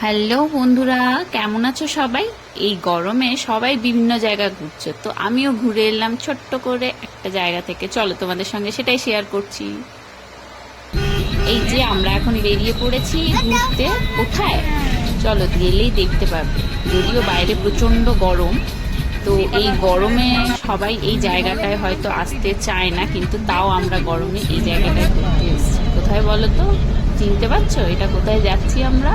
Hello বন্ধুরা, কেমন আছো সবাই? এই গরমে সবাই বিভিন্ন জায়গা ঘুরছে, তো আমিও ঘুরে এলাম ছোট্ট করে একটা জায়গা থেকে। চলো তোমাদের সঙ্গে সেটাই শেয়ার করছি। এই যে আমরা এখন বেরিয়ে পড়েছি ঘুরতে। কোথায়? চলো গেলেই দেখতে পাবে যদিও বাইরে প্রচণ্ড গরম, তো এই গরমে সবাই এই জায়গাটায় হয়তো আসতে চায় না, কিন্তু তাও আমরা গরমে এই জায়গাটায় ঘুরতে এসেছি। কোথায় বলো তো? চিনতে পারছ? এটা কোথায় যাচ্ছি আমরা?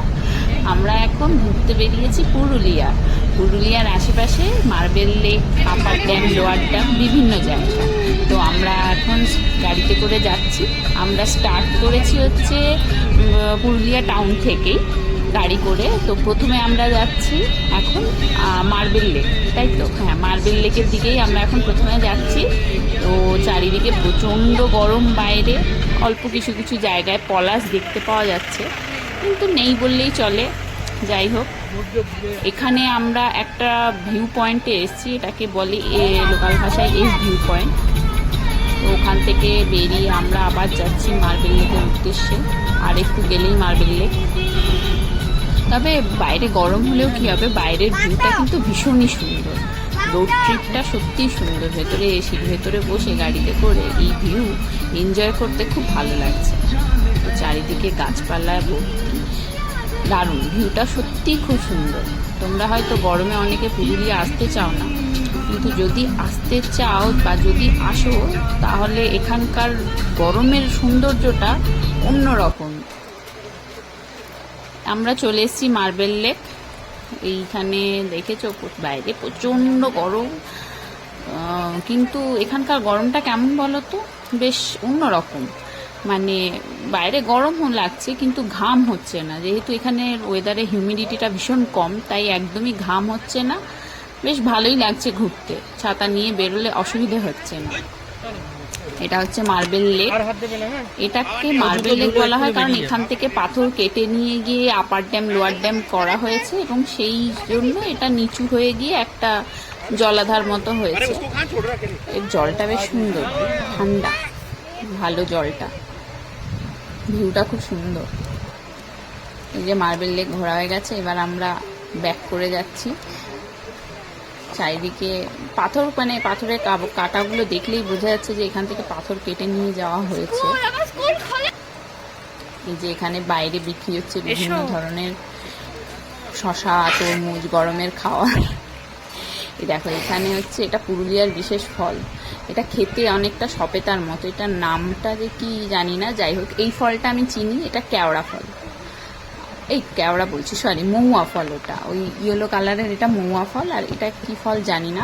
আমরা এখন ঘুরতে বেরিয়েছি পুরুলিয়া। পুরুলিয়ার আশেপাশে marble lake, upper dam, lower dam, বিভিন্ন জায়গা। তো আমরা এখন গাড়িতে করে যাচ্ছি। আমরা স্টার্ট করেছি হচ্ছে পুরুলিয়া টাউন থেকেই। গাড়ি করে, তো প্রথমে আমরা যাচ্ছি এখন মার্বেল লেক তাই তো? হ্যাঁ মার্বেল লেকের দিকেই আমরা এখন প্রথমে যাচ্ছি। তো চারিদিকে প্রচণ্ড গরম বাইরে, অল্প কিছু কিছু জায়গায় পলাশ দেখতে পাওয়া যাচ্ছে। কিন্তু নেই বললেই চলে। যাই হোক, এখানে আমরা একটা ভিউ পয়েন্টে এসেছি, এটাকে বলে এ লোকাল ভাষায় এস ভিউ পয়েন্ট তো ওখান থেকে বেরিয়ে আমরা আবার যাচ্ছি মার্বেল লেকের উদ্দেশ্যে। আর একটু গেলেই মার্বেল লেক তবে বাইরে গরম হলেও কি হবে? বাইরের ভিউটা কিন্তু ভীষণই সুন্দর। রোড ট্রিপটা সত্যিই সুন্দর। ভেতরে এসির ভেতরে বসে গাড়িতে করে এই ভিউ এনজয় করতে খুব ভালো লাগছে। চারিদিকে গাছপালায় ভর্তি। দারুণ। ভিউটা সত্যিই খুব সুন্দর। তোমরা হয়তো গরমে অনেকে পুরুলিয়া আসতে চাও না। কিন্তু যদি আসতে চাও বা যদি আসো, তাহলে এখানকার গরমের সৌন্দর্যটা অন্যরকম। আমরা চলে এসেছি মার্বেল লেক এইখানে দেখেছ বাইরে প্রচণ্ড গরম। কিন্তু এখানকার গরমটা কেমন বলো তো বেশ অন্যরকম। মানে বাইরে গরম লাগছে, কিন্তু ঘাম হচ্ছে না। যেহেতু এখানে ওয়েদারে হিউমিডিটিটা ভীষণ কম, তাই একদমই ঘাম হচ্ছে না। বেশ ভালোই লাগছে ঘুরতে। ছাতা নিয়ে বেরোলে অসুবিধে হচ্ছে না। এটা হচ্ছে মার্বেল লেক। এটাকে মার্বেল লেক বলা হয় কারণ এখান থেকে পাথর কেটে নিয়ে গিয়ে আপার ড্যাম লোয়ার ড্যাম করা হয়েছে এবং সেই জন্য এটা নিচু হয়ে গিয়ে একটা জলাধার মতো হয়েছে। এর জলটা বেশ সুন্দর ঠান্ডা ভালো জলটা। ভিউটা খুব সুন্দর। এই যে মার্বেল লেক ঘোরা হয়ে গেছে এবার আমরা ব্যাক করে যাচ্ছি। চারিদিকে পাথর মানে পাথরের কাটাগুলো দেখলেই বোঝা যাচ্ছে যে এখান থেকে পাথর কেটে নিয়ে যাওয়া হয়েছে। এই যে এখানে বাইরে বিক্রি হচ্ছে বিভিন্ন ধরনের শশা তরমুজ গরমের খাওয়ার। এই দেখো এখানে হচ্ছে এটা পুরুলিয়ার বিশেষ ফল। এটা খেতে অনেকটা সপেতার মতো। এটার নামটা যে কি জানি না। যাই হোক এই ফলটা আমি চিনি। এটা কেওড়া ফল। এই কেওড়া বলছি সরি মৌয়া ফল ওটা ওই ইয়েলো কালারের এটা মৌয়া ফল, আর এটা কি ফল জানি না,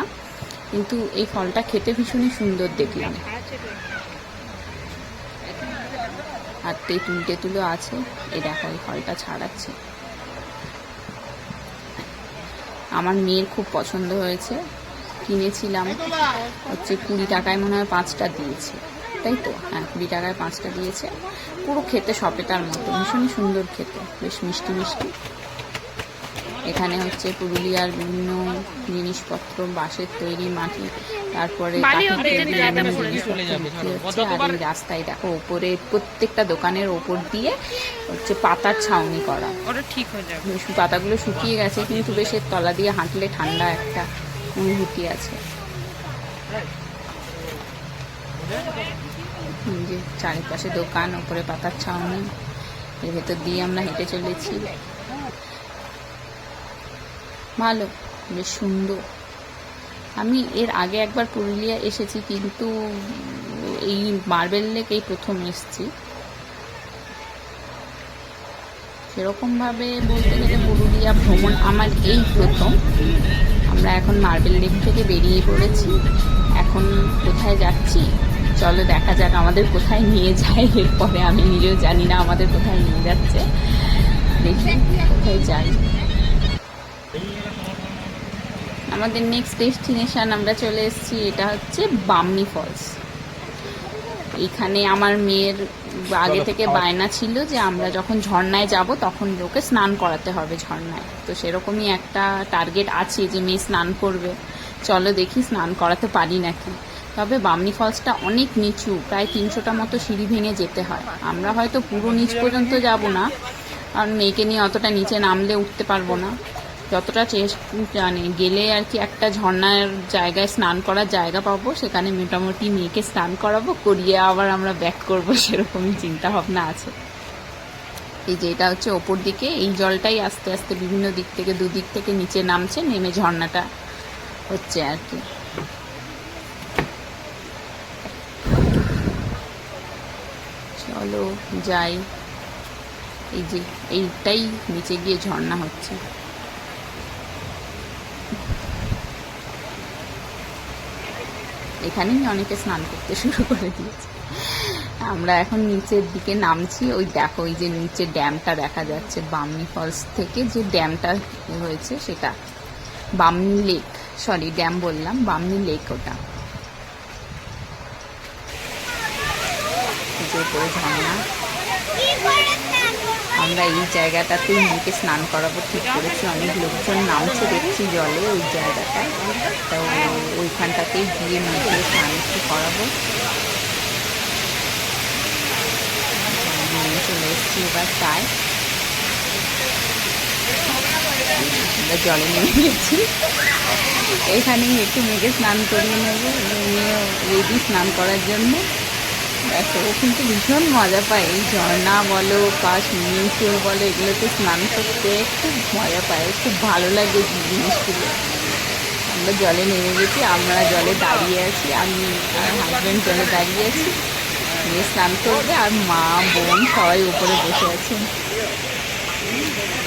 কিন্তু এই ফলটা খেতে ভীষণই সুন্দর দেখলাম। আর তেঁতুল টেতুলও আছে, এই দেখো, এই ফলটা ছাড়াচ্ছে। আমার মেয়ের খুব পছন্দ হয়েছে, কিনেছিলাম, হচ্ছে কুড়ি টাকায় মনে হয় পাঁচটা দিয়েছে। তাই তো। হ্যাঁ কুড়ি টাকায় পাঁচটা দিয়েছে। পুরো খেতে সপেটার মতো ভীষণই সুন্দর খেতে বেশ মিষ্টি মিষ্টি। এখানে হচ্ছে পুরুলিয়ার বিভিন্ন জিনিসপত্র বাঁশের তৈরি মাটি তারপরে আর রাস্তায় দেখো ওপরে প্রত্যেকটা দোকানের ওপর দিয়ে হচ্ছে পাতার ছাউনি করা। ঠিক হয়ে যাবে। পাতাগুলো শুকিয়ে গেছে কিন্তু বেশ এর তলা দিয়ে হাঁটলে ঠান্ডা একটা অনুভূতি আছে। যে চারিপাশে দোকান, ওপরে পাতার ছাউনি, এর ভেতর দিয়ে আমরা হেঁটে চলেছি। ভালো, বেশ সুন্দর। আমি এর আগে একবার পুরুলিয়া এসেছি, কিন্তু এই মার্বেল লেক এই প্রথম এসেছি। সেরকমভাবে বলতে গেলে পুরুলিয়া ভ্রমণ আমার এই প্রথম। আমরা এখন মার্বেল লেক থেকে বেরিয়ে পড়েছি। এখন কোথায় যাচ্ছি? চলো দেখা যাক আমাদের কোথায় নিয়ে যায়। এরপরে আমি নিজেও জানি না আমাদের কোথায় নিয়ে যাচ্ছে। দেখি কোথায় যাই আমাদের নেক্সট ডেস্টিনেশন আমরা চলে এসেছি এটা হচ্ছে বামনি ফলস এইখানে আমার মেয়ের আগে থেকে বায়না ছিল যে আমরা যখন ঝর্ণায় যাব তখন লোকে স্নান করাতে হবে ঝর্ণায়। তো সেরকমই একটা টার্গেট আছে যে মেয়ে স্নান করবে। চলো দেখি স্নান করাতে পারি নাকি। তবে বামনি ফলসটা অনেক নিচু, প্রায় তিনশোটা মতো সিঁড়ি ভেঙে যেতে হয়। আমরা হয়তো পুরো নিচ পর্যন্ত যাব না, আর মেয়েকে নিয়ে অতটা নিচে নামলে উঠতে পারব না। যতটা মানে গেলে আর কি একটা ঝর্ণার জায়গায় স্নান করার জায়গা পাবো, সেখানে মোটামুটি মেয়েকে স্নান করাবো, করিয়ে আবার আমরা ব্যাক করব, সেরকমই চিন্তা ভাবনা আছে। এই যে এটা হচ্ছে ওপর দিকে, এই জলটাই আস্তে আস্তে বিভিন্ন দিক থেকে, দুদিক থেকে নিচে নামছে, নেমে ঝর্ণাটা হচ্ছে আর কি। চলো যাই এই যে, এইটাই নিচে গিয়ে ঝর্ণা হচ্ছে। এখানেই অনেকে স্নান করতে শুরু করে দিয়েছে। আমরা এখন নিচের দিকে নামছি, ওই দেখো ওই যে নিচে ড্যামটা দেখা যাচ্ছে, বামনি ফলস থেকে যে ড্যামটা হয়েছে সেটা। বামনি লেক সরি ড্যাম বললাম, বামনি লেক ওটা। যে উপরে ঝর্ণা আমরা এই জায়গাটাতেই মেয়েকে স্নান করাবো ঠিক করেছি। অনেক লোকজন নামছে দেখছি জলে ওই জায়গাটায় তো ওইখানটাতেই গিয়ে মেয়েকে স্নান একটু করাবো। চলে এসেছি এবার তাই। আমরা জলে নেমে গেছি। এখানেই একটু মেয়েকে স্নান করিয়ে নেব নিয়ে রেডি স্নান করার জন্য। দেখো ও কিন্তু ভীষণ মজা পায় এই ঝর্ণা বলো বা সুইমিং পুল বলো, এগুলোতে স্নান করতে খুব মজা পায়, খুব ভালো লাগে জিনিসগুলো। আমরা জলে নেমে গেছি, আমরা জলে দাঁড়িয়ে আছি, আমি আর হাজব্যান্ড জলে দাঁড়িয়ে আছি মেয়ে স্নান করবে, আর মা, বোন সবাই উপরে বসে আছেন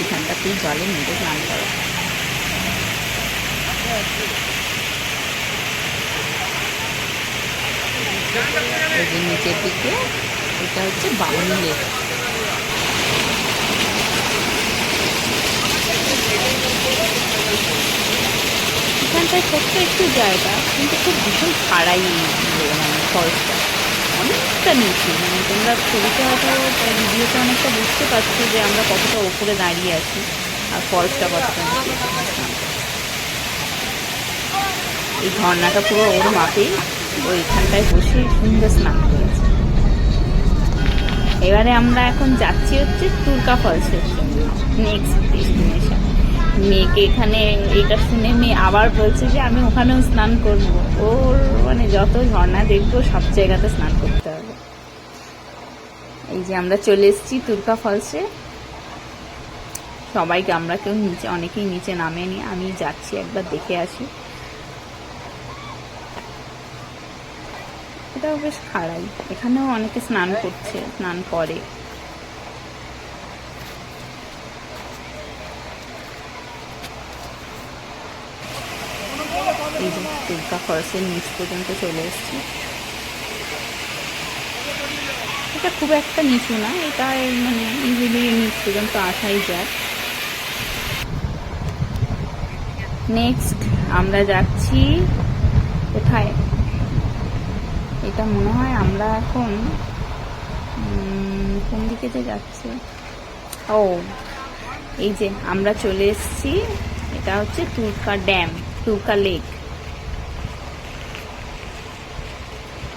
এখানটাতেই জলে মেয়েকে স্নান করা এই যে নিচের দিকে। এটা হচ্ছে বামনি লেক এখানটায় ছোট্ট একটু জায়গা, কিন্তু খুব ভীষণ খাড়াই মানে অনেকটা নিচু মানে তোমরা ছবিতে হয়তো ভিডিওতে অনেকটা বুঝতে পারছ যে আমরা কতটা ওপরে দাঁড়িয়ে আছি আর ফলসটা কতটা এই ঝর্ণাটা পুরো ওর মাপেই। ওইখানটায় বসে সুন্দর স্নান করেছে। এবারে আমরা এখন যাচ্ছি হচ্ছে তুর্কা ফলসের জন্য নেক্সট ডেস্টিনেশন মেয়েকে এখানে এটা শুনে মেয়ে আবার বলছে যে, আমি ওখানেও স্নান করব। ওর মানে যত ঝর্ণা দেখব, সব জায়গাতে স্নান করতে হবে। এই যে আমরা চলে এসেছি তুর্কা ফলসে। সবাইকে আমরা কেউ নিচে, অনেকেই নিচে নামেনি। আমি যাচ্ছি একবার দেখে আসি। এটাও বেশ খাড়াই। এখানেও অনেকে স্নান করছে, স্নান করে। দুর্গা ফলসের নিচ পর্যন্ত চলে এসেছি। এটা খুব একটা নিচু না, এটা মানে ইজিলি নিচ পর্যন্ত আসাই যায়। নেক্সট আমরা যাচ্ছি কোথায়? এটা মনে হয় আমরা এখন কোন দিকে যে যাচ্ছে? ও, এই যে আমরা চলে এসেছি, এটা হচ্ছে তুর্কা ড্যাম, তুর্কা লেক।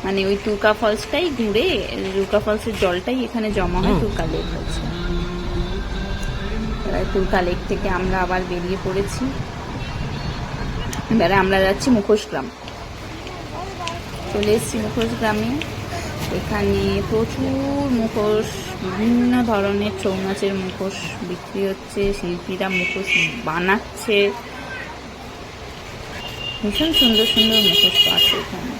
মানে ওই তুর্কা ফলসটাই ঘুরে, তুর্কা ফলসের জলটাই এখানে জমা হয়, তুর্কা লেক হচ্ছে। তুর্কা লেক থেকে আমরা আবার বেরিয়ে পড়েছি। এবারে আমরা যাচ্ছি মুখোশ গ্রাম চলে এসেছি মুখোশ গ্রামে এখানে প্রচুর মুখোশ, বিভিন্ন ধরনের ছৌ নাচের মুখোশ বিক্রি হচ্ছে, শিল্পীরা মুখোশ বানাচ্ছে। ভীষণ সুন্দর সুন্দর মুখোশ আছে এখানে।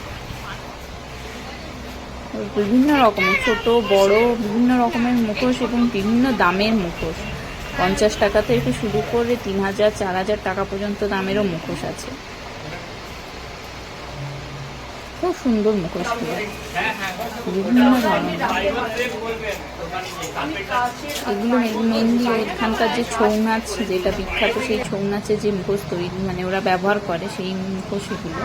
বিভিন্ন রকমের, ছোট, বড়, বিভিন্ন রকমের মুখোশ এবং বিভিন্ন দামের মুখোশ। পঞ্চাশ টাকা থেকে শুরু করে তিন হাজার, চার হাজার টাকা পর্যন্ত দামেরও মুখোশ আছে। খুব সুন্দর মুখোশগুলো বিভিন্ন এগুলো মেনলি এখানকার যে ছৌ নাচ যেটা বিখ্যাত সেই ছৌ নাচে যে মুখোশ তৈরি মানে ওরা ব্যবহার করে সেই মুখোশ এগুলো।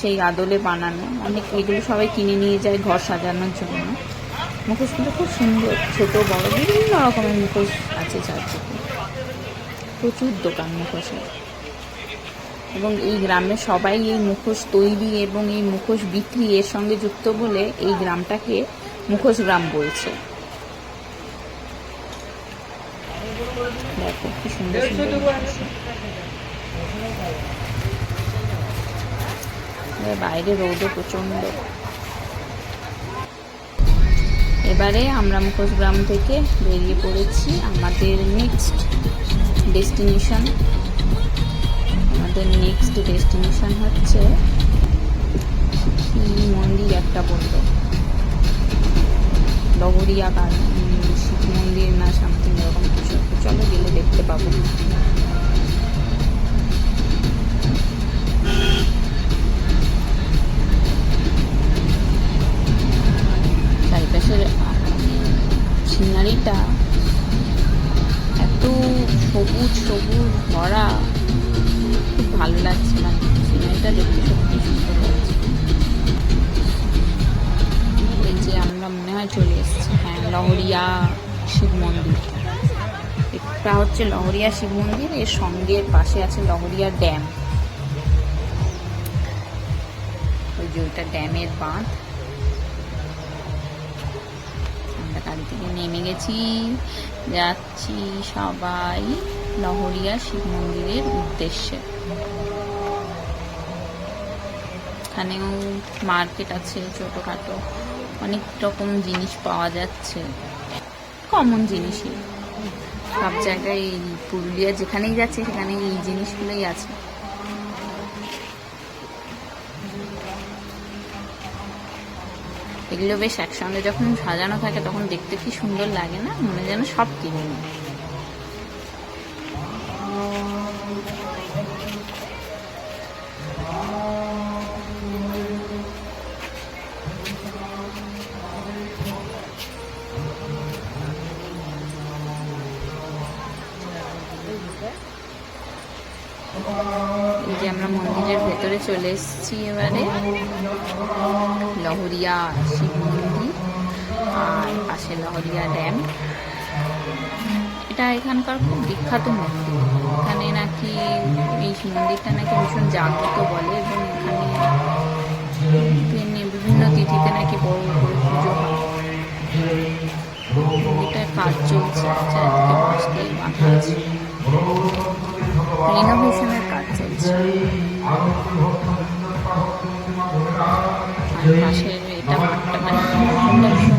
সেই আদলে বানানো। অনেক এগুলো সবাই কিনে নিয়ে যায় ঘর সাজানোর জন্য। মুখোশগুলো খুব সুন্দর, ছোট, বড়, বিভিন্ন রকমের মুখোশ আছে চারদিকে প্রচুর দোকান মুখোশের। এবং এই গ্রামে সবাই এই মুখোশ তৈরি এবং এই মুখোশ বিক্রি এর সঙ্গে যুক্ত বলে এই গ্রামটাকে মুখোশ গ্রাম বলছে। সুন্দর সুন্দর। বাইরে রোদও প্রচণ্ড এবারে আমরা মুখোশগ্রাম থেকে বেরিয়ে পড়েছি আমাদের নেক্সট ডেস্টিনেশন আমাদের নেক্সট ডেস্টিনেশন হচ্ছে মন্দির একটা লগরিয়া কাল উম, শিব মন্দির না সামথিং এরকম কিছু। চলো গেলে দেখতে পাবো। চারিপাশের সিনারিটা এত সবুজ সবুজ ভরা। ভালো লাগছে মানে সিনারিটা দেখতে সত্যি সুন্দর লাগছে। এই যে আমরা মনে হয় চলে এসেছি হ্যাঁ লহরিয়া শিব মন্দির। এটা হচ্ছে লহরিয়া শিব মন্দির, এর সঙ্গে পাশে আছে লহরিয়া ড্যাম। ওই যে ওইটা ড্যামের বাঁধ। আমরা গাড়ি থেকে নেমে গেছি, যাচ্ছি সবাই। লহরিয়া শিব মন্দিরের উদ্দেশ্যে। এখানেও মার্কেট আছে ছোটোখাটো, অনেক রকম জিনিস পাওয়া যাচ্ছে। কমন জিনিসই। সব জায়গায় এই পুরুলিয়া যেখানেই যাচ্ছে সেখানে এই জিনিসগুলোই আছে। এগুলো বেশ একসঙ্গে যখন সাজানো থাকে তখন দেখতে কি সুন্দর লাগে না? মনে যেন সব কিনে নিই। লহরিয়া শিব মন্দির, আর পাশে লহরিয়া ড্যাম। এটা এখানকার খুব বিখ্যাত মন্দির। এখানে নাকি এই মন্দিরটা নাকি ভীষণ জাগ্রত বলে, এবং এখানে বিভিন্ন- তিথিতে নাকি বড় করে পুজো হয়। কাজ চলছে আছে রিনোভেশনের কাজ চলছে। আর পাশের এটা মাঠটা মানে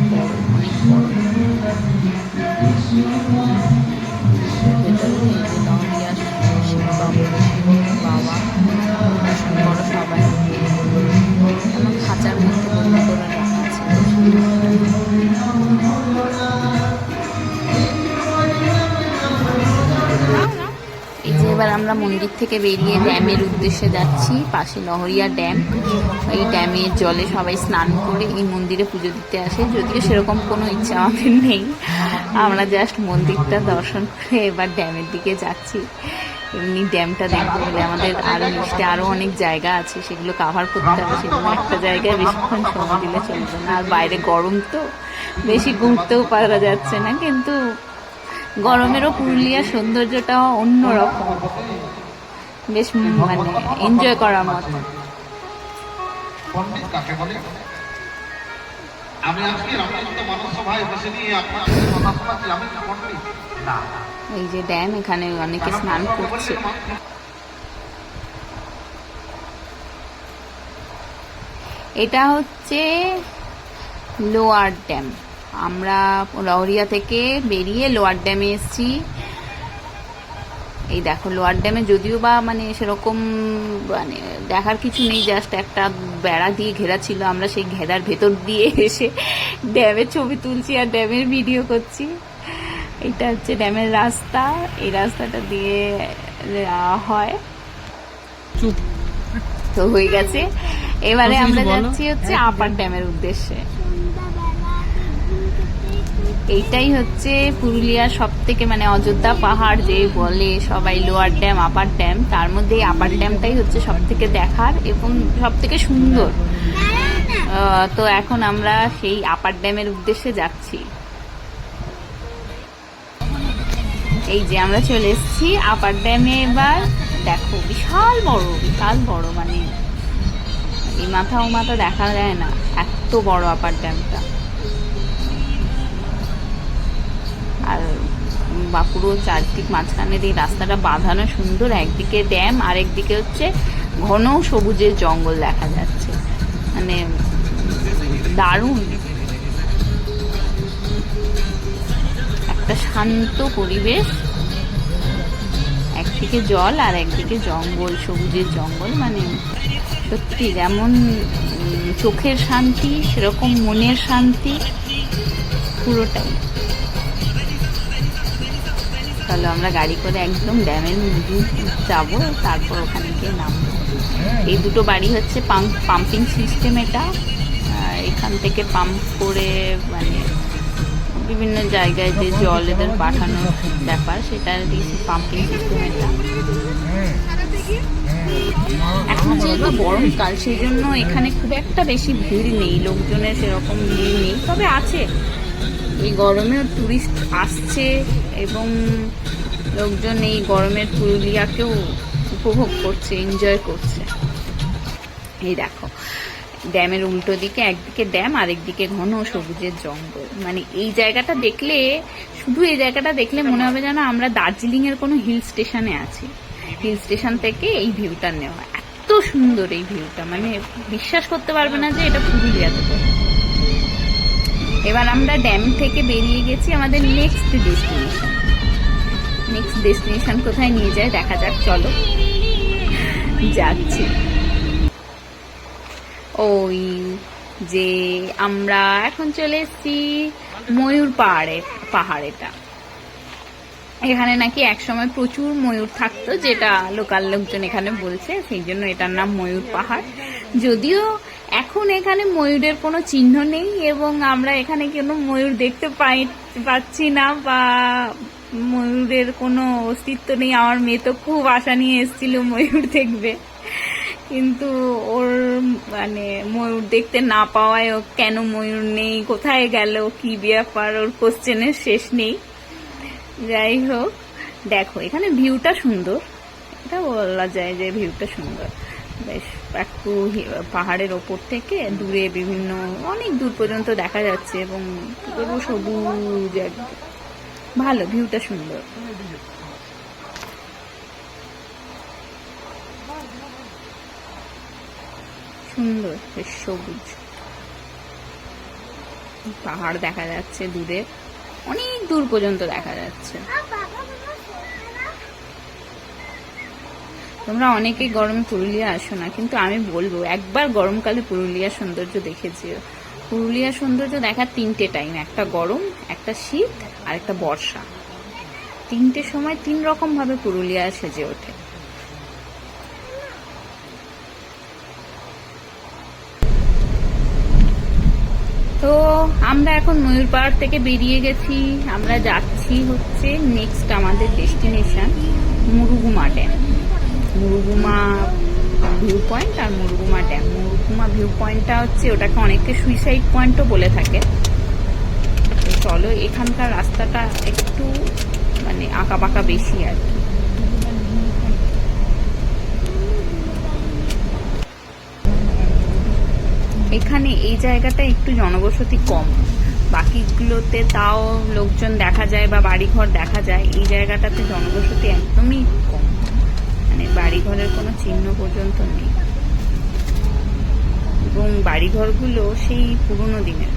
এবার আমরা মন্দির থেকে বেরিয়ে ড্যামের উদ্দেশ্যে যাচ্ছি, পাশে লহরিয়া ড্যাম। এই ড্যামের জলে সবাই স্নান করে এই মন্দিরে পুজো দিতে আসে। যদিও সেরকম কোনো ইচ্ছা আমাদের নেই। আমরা জাস্ট মন্দিরটা দর্শন করে এবার ড্যামের দিকে যাচ্ছি। এমনি ড্যামটা দেখতে গেলে আমাদের আরও নিচে আরও অনেক জায়গা আছে, সেগুলো কাভার করতে হবে। সেগুলো একটা জায়গায় বেশিক্ষণ সময় দিলে চলবে না। আর বাইরে গরম তো, বেশি ঘুরতেও পারা যাচ্ছে না। কিন্তু গরমেরও পুরুলিয়ার সৌন্দর্যটা অন্যরকম। বেশ মানে এনজয় করার মতো। পণ্ডিত কাকে বলে? আমি আজকে রামকৃষ্ণ মানব বসে নিয়ে আপনার সাথে কথা শোনাচ্ছি আমি কি পণ্ডিত? না। এই যে ড্যাম এখানে অনেকে স্নান করছে। এটা হচ্ছে লোয়ার ড্যাম। আমরা লহরিয়া থেকে বেরিয়ে লোয়ার ড্যামে এসেছি। এই দেখো লোয়ার ড্যামে যদিও বা মানে সেরকম মানে দেখার কিছু নেই জাস্ট একটা বেড়া দিয়ে ঘেরা ছিল। আমরা সেই ঘেরার ভেতর দিয়ে এসে ড্যামের ছবি তুলছি আর ড্যামের ভিডিও করছি। এটা হচ্ছে ড্যামের রাস্তা। এই রাস্তাটা দিয়ে হয়। চুপ। তো হয়ে গেছে। এবারে আমরা যাচ্ছি হচ্ছে আপার ড্যামের উদ্দেশ্যে। এইটাই হচ্ছে পুরুলিয়ার সব থেকে মানে অযোধ্যা পাহাড় যে বলে সবাই লোয়ার ড্যাম, আপার ড্যাম, তার মধ্যে আপার ড্যামটাই হচ্ছে সব থেকে দেখার এবং সব থেকে সুন্দর তো এখন আমরা সেই আপার ড্যামের উদ্দেশ্যে যাচ্ছি। এই যে আমরা চলে এসেছি আপার ড্যামে এবার। দেখো, বিশাল বড় বিশাল বড় মানে। এই মাথা ও মাথা দেখা যায় না, এত বড় আপার ড্যামটা। আর উম, বা পুরো চারদিক মাঝখানে এই রাস্তাটা বাঁধানো সুন্দর। একদিকে ড্যাম আর একদিকে হচ্ছে ঘন সবুজের জঙ্গল দেখা যাচ্ছে। মানে দারুণ। একটা শান্ত পরিবেশ। একদিকে জল আর একদিকে জঙ্গল সবুজের জঙ্গল। মানে সত্যি যেমন চোখের শান্তি সেরকম মনের শান্তি পুরোটাই। তাহলে আমরা গাড়ি করে একদম ড্যামের যাব, তারপর ওখানে গিয়ে নামবো। এই দুটো বাড়ি হচ্ছে পাম্প পাম্পিং সিস্টেম এটা। এখান থেকে পাম্প করে মানে বিভিন্ন জায়গায় যে জল এদের পাঠানোর ব্যাপার, সেটা পাম্পিং সিস্টেম এটা। এখন যেহেতু গরমকাল সেই জন্য এখানে খুব একটা বেশি ভিড় নেই, লোকজনের সেরকম ভিড় নেই। তবে আছে এই গরমেও টুরিস্ট আসছে এবং লোকজন এই গরমের পুরুলিয়াকেও উপভোগ করছে এনজয় করছে। এই দেখো, ড্যামের উল্টো দিকে একদিকে ড্যাম আর একদিকে ঘন সবুজের জঙ্গল। মানে এই জায়গাটা দেখলে, শুধু এই জায়গাটা দেখলে মনে হবে যেন আমরা দার্জিলিং এর কোনো হিল স্টেশনে আছি। হিল স্টেশন থেকে এই ভিউটা নেওয়া, এত সুন্দর এই ভিউটা মানে বিশ্বাস করতে পারবে না যে এটা পুরুলিয়াতে। এবার আমরা ড্যাম থেকে বেরিয়ে গেছি আমাদের নেক্সট ডেস্টিনেশন নেক্সট ডেস্টিনেশন কোথায় নিয়ে যায় দেখা যাক, চলো। যাচ্ছি। ওই যে আমরা এখন চলে এসেছি ময়ূর পাহাড়ে পাহাড় এটা এখানে নাকি একসময় প্রচুর ময়ূর থাকতো, যেটা লোকাল লোকজন এখানে বলছে, সেই জন্য এটার নাম ময়ূর পাহাড়। যদিও এখন এখানে ময়ূরের কোনো চিহ্ন নেই এবং আমরা এখানে কোনো ময়ূর দেখতে পাই, পাচ্ছি না বা ময়ূরের কোনো অস্তিত্ব নেই। আমার মেয়ে তো খুব আশা নিয়ে এসেছিল ময়ূর দেখবে। কিন্তু ওর মানে ময়ূর দেখতে না পাওয়ায় ও কেন ময়ূর নেই? কোথায় গেল? কি ব্যাপার? ওর কোশ্চেনের শেষ নেই। যাই হোক, দেখো, এখানে ভিউটা সুন্দর। এটা বলা যায় যে ভিউটা সুন্দর। বেশ। একটু পাহাড়ের ওপর থেকে দূরে বিভিন্ন, অনেক দূর পর্যন্ত দেখা যাচ্ছে এবং পুরো সবুজ একদম। ভালো ভিউটা সুন্দর সুন্দর, বেশ সবুজ পাহাড় দেখা যাচ্ছে দূরে, অনেক দূর পর্যন্ত দেখা যাচ্ছে তোমরা অনেকেই গরমে পুরুলিয়া আসো না, কিন্তু আমি বলব, একবার গরমকালে পুরুলিয়ার সৌন্দর্য দেখেছি। পুরুলিয়ার সৌন্দর্য দেখার তিনটে টাইম একটা গরম, একটা শীত, আর একটা বর্ষা। তিনটে সময় তিন রকম ভাবে পুরুলিয়া সেজে ওঠে। তো আমরা এখন ময়ূর পাহাড় থেকে বেরিয়ে গেছি। আমরা যাচ্ছি হচ্ছে নেক্সট আমাদের destination Murguma dam Murguma view point আর মুরুগুমা ড্যাম মুরুগুমা ভিউ পয়েন্টটা হচ্ছে ওটাকে অনেকে সুইসাইড পয়েন্টও বলে থাকে। তো চলো এখানকার রাস্তাটা একটু মানে আঁকা বাঁকা বেশি আর কি। এখানে এই জায়গাটা একটু জনবসতি কম। বাকিগুলোতে তাও লোকজন দেখা যায় বা বাড়িঘর দেখা যায়। এই জায়গাটাতে জনবসতি একদমই কম মানে বাড়িঘরের কোনো চিহ্ন পর্যন্ত নেই। এবং বাড়িঘরগুলো সেই পুরনো দিনের।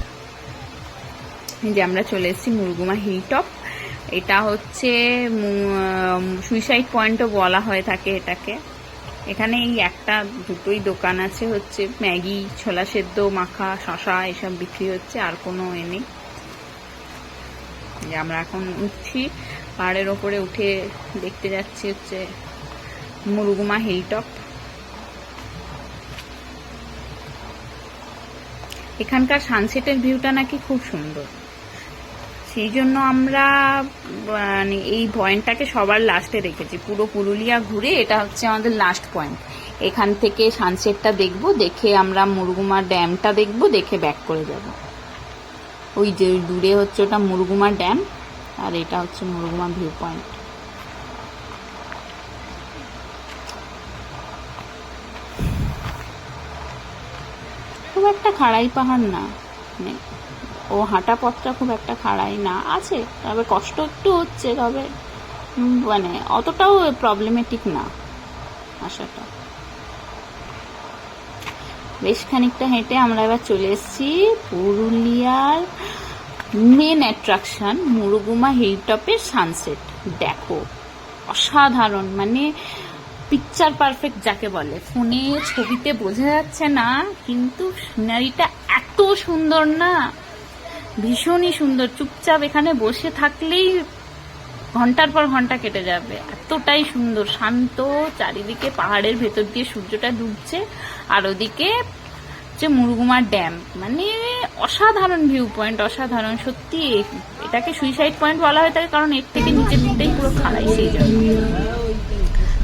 যে আমরা চলে এসেছি মুরগুমা হিল টপ এটা হচ্ছে সুইসাইড পয়েন্টও বলা হয়ে থাকে এটাকে। এখানে এই একটা, দুটোই দোকান আছে হচ্ছে ম্যাগি, ছোলা সেদ্ধ, মাখা, শশা এসব বিক্রি হচ্ছে, আর কোনো এ নেই। আমরা এখন উঠছি, পাহাড়ের ওপরে উঠে দেখতে যাচ্ছি হচ্ছে মুরুগুমা হিলটপ। এখানকার সানসেটের ভিউটা নাকি খুব সুন্দর। সেই জন্য আমরা মানে এই পয়েন্টটাকে সবার লাস্টে রেখেছি। পুরো পুরুলিয়া ঘুরে এটা হচ্ছে আমাদের লাস্ট পয়েন্ট। এখান থেকে সানসেটটা দেখব, দেখে আমরা মুরগুমা ড্যামটা দেখব, দেখে ব্যাক করে যাব। ওই যে দূরে হচ্ছে ওটা মুরগুমা ড্যাম, আর এটা হচ্ছে মুরগুমা ভিউ পয়েন্ট। খুব একটা খাড়াই পাহাড় না। মানে ও হাঁটা পথটা খুব একটা খাড়াই না। আছে, তবে কষ্ট একটু হচ্ছে, তবে মানে অতটাও প্রবলেমেটিক না আসাটা বেশ খানিকটা হেঁটে আমরা এবার চলে এসেছি পুরুলিয়ার মেন অ্যাট্রাকশন মুরুগুমা হিলটপের সানসেট দেখো, অসাধারণ মানে পিকচার পারফেক্ট যাকে বলে। ফোনে ছবিতে বোঝা যাচ্ছে না, কিন্তু সিনারিটা এত সুন্দর না। ভীষণই সুন্দর। চুপচাপ এখানে বসে থাকলেই ঘণ্টার পর ঘণ্টা কেটে যাবে। এতটাই সুন্দর। শান্ত, চারিদিকে পাহাড়ের ভেতর দিয়ে সূর্যটা ডুবছে, আর ওদিকে হচ্ছে মুরগুমার ড্যাম। মানে অসাধারণ ভিউ পয়েন্ট অসাধারণ। সত্যি, এটাকে সুইসাইড পয়েন্ট বলা হয়ে থাকে, কারণ এর থেকে নিচের দিকটাই পুরো খাড়াই সেই জন্য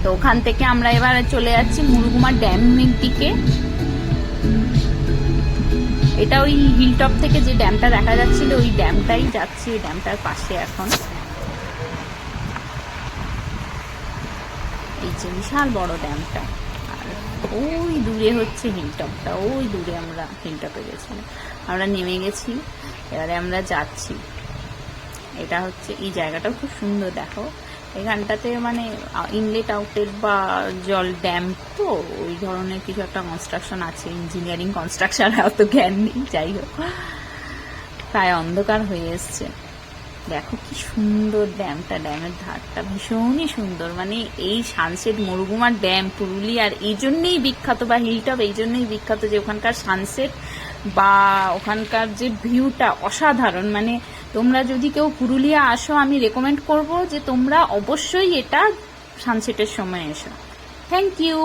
তো ওখান থেকে আমরা এবার চলে যাচ্ছি মুরগুমার ড্যামের দিকে। এটা ওই হিলটপ থেকে যে ড্যামটা দেখা যাচ্ছিল, ওই ড্যামটাই যাচ্ছি ওই ড্যামটার পাশে এখন। এই যে বিশাল বড় ড্যামটা। আর ওই দূরে হচ্ছে হিলটপটা ওই দূরে আমরা হিলটপে গেছিলাম আমরা নেমে গেছি, এবারে আমরা যাচ্ছি। এটা হচ্ছে, এই জায়গাটাও খুব সুন্দর, দেখো। এখানটাতে মানে ইনলেট আউটলেট বা জল ড্যাম তো, ওই ধরনের কিছু একটা কনস্ট্রাকশন আছে ইঞ্জিনিয়ারিং কনস্ট্রাকশন অত জ্ঞান নেই, যাই হোক। প্রায় অন্ধকার হয়ে এসছে। দেখো কি সুন্দর ড্যামটা ড্যামের ধারটা ভীষণই সুন্দর। মানে এই সানসেট মরুগুমার ড্যাম পুরুলিয়ার এই জন্যেই বিখ্যাত, বা হিলটপ এই জন্যই বিখ্যাত যে ওখানকার সানসেট বা ওখানকার যে ভিউটা অসাধারণ। মানে তোমরা যদি কেউ পুরুলিয়া আসো, আমি রেকমেন্ড করব যে তোমরা অবশ্যই এটা সানসেটের সময় এসো। Thank you